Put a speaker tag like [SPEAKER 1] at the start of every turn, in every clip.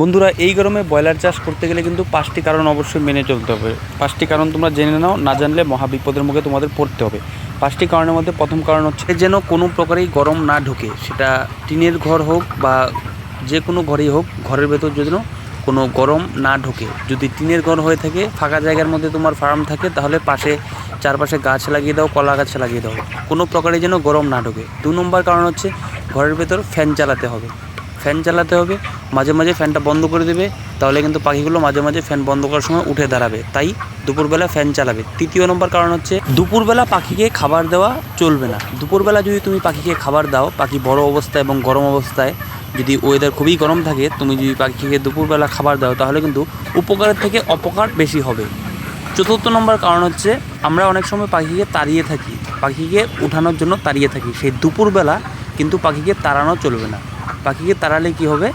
[SPEAKER 1] বন্ধুরা, এই গরমে ব্রয়লার চাষ করতে গেলে কিন্তু পাঁচটি কারণ অবশ্যই মেনে চলতে হবে। পাঁচটি কারণ তোমরা জেনে নাও, না জানলে মহাবিপদের মুখে তোমাদের পড়তে হবে। পাঁচটি কারণের মধ্যে প্রথম কারণ হচ্ছে যেন কোনো প্রকারেই গরম না ঢোকে। সেটা টিনের ঘর হোক বা যে কোনো ঘরেই হোক, ঘরের ভেতর যেন কোনো গরম না ঢোকে। যদি টিনের ঘর হয়ে থাকে, ফাঁকা জায়গার মধ্যে তোমার ফার্ম থাকে, তাহলে পাশে চারপাশে গাছ লাগিয়ে দাও, কলা গাছ লাগিয়ে দাও। কোনো প্রকারে যেন গরম না ঢোকে। দু নম্বর কারণ হচ্ছে ঘরের ভেতর ফ্যান চালাতে হবে। ফ্যান চালাতে হবে, মাঝে মাঝে ফ্যানটা বন্ধ করে দেবে, তাহলে কিন্তু পাখিগুলো মাঝে মাঝে ফ্যান বন্ধ করার সময় উঠে দাঁড়াবে। তাই দুপুরবেলা ফ্যান চালাবে। তৃতীয় নম্বর কারণ হচ্ছে, দুপুরবেলা পাখিকে খাবার দেওয়া চলবে না। দুপুরবেলা যদি তুমি পাখিকে খাবার দাও, পাখি বড় অবস্থায় এবং গরম অবস্থায় যদি ওয়েদার খুবই গরম থাকে, তুমি যদি পাখিকে দুপুরবেলা খাবার দাও, তাহলে কিন্তু উপকারের থেকে অপকার বেশি হবে। চতুর্থ নম্বর কারণ হচ্ছে, আমরা অনেক সময় পাখিকে তাড়িয়ে থাকি। পাখিকে উঠানোর জন্য তাড়িয়ে থাকি। সেই দুপুরবেলা কিন্তু পাখিকে তাড়ানো চলবে না। পাখিকে তাড়ালে কি হবে?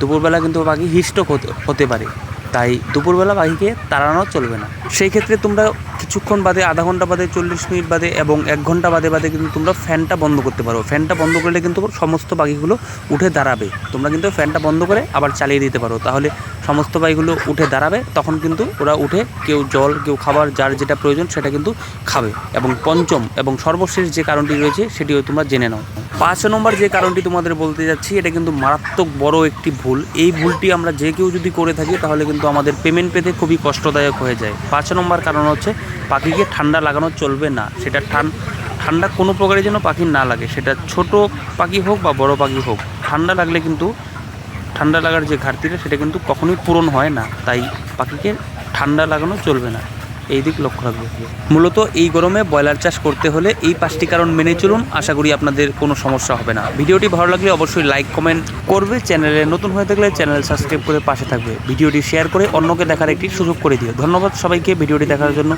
[SPEAKER 1] দুপুরবেলা কিন্তু পাখি হিস্টক হতে হতে পারে। তাই দুপুরবেলা পাখিকে তাড়ানো চলবে না। সেই ক্ষেত্রে তোমরা কিছুক্ষণ বাদে, আধা ঘণ্টা বাদে, চল্লিশ মিনিট বাদে এবং এক ঘণ্টা বাদে বাদে কিন্তু তোমরা ফ্যানটা বন্ধ করতে পারো। ফ্যানটা বন্ধ করলে কিন্তু সমস্ত পাখিগুলো উঠে দাঁড়াবে। তোমরা কিন্তু ফ্যানটা বন্ধ করে আবার চালিয়ে দিতে পারো। তাহলে সমস্ত পাখিগুলো উঠে দাঁড়াবে। তখন কিন্তু ওরা উঠে কেউ জল, কেউ খাবার, যার যেটা প্রয়োজন সেটা কিন্তু খাবে। এবং পঞ্চম এবং সর্বশেষ যে কারণটি রয়েছে, সেটিও তোমরা জেনে নাও। পাঁচ নম্বর যে কারণটি তোমাদের বলতে যাচ্ছি, এটা কিন্তু মারাত্মক বড় একটি ভুল। এই ভুলটি আমরা যে কেউ যদি করে থাকি, তাহলে কিন্তু আমাদের পেমেন্ট পেতে খুবই কষ্টদায়ক হয়ে যায়। পাঁচ নম্বর কারণ হচ্ছে, পাখিকে ঠান্ডা লাগানো চলবে না। সেটা ঠান, ঠান্ডা কোনো প্রকারের যেন পাখি না লাগে। সেটা ছোট পাখি হোক বা বড় পাখি হোক, ঠান্ডা লাগলে কিন্তু, ঠান্ডা লাগার যে ঘাটতিটা, সেটা কিন্তু কখনোই পূরণ হয় না। তাই পাখিকে ঠান্ডা লাগানো চলবে না। এই দিক লক্ষ্য রাখবে। মূলত এই গরমে ব্রয়লার চাষ করতে হলে এই পাঁচটি কারণ মেনে চলুন। আশা করি আপনাদের কোনো সমস্যা হবে না। ভিডিওটি ভালো লাগলে অবশ্যই লাইক কমেন্ট করবে। চ্যানেলে নতুন হয়ে থাকলে চ্যানেল সাবস্ক্রাইব করে পাশে থাকবে। ভিডিওটি শেয়ার করে অন্যকে দেখার একটি সুযোগ করে দিও। ধন্যবাদ সবাইকে ভিডিওটি দেখার জন্য।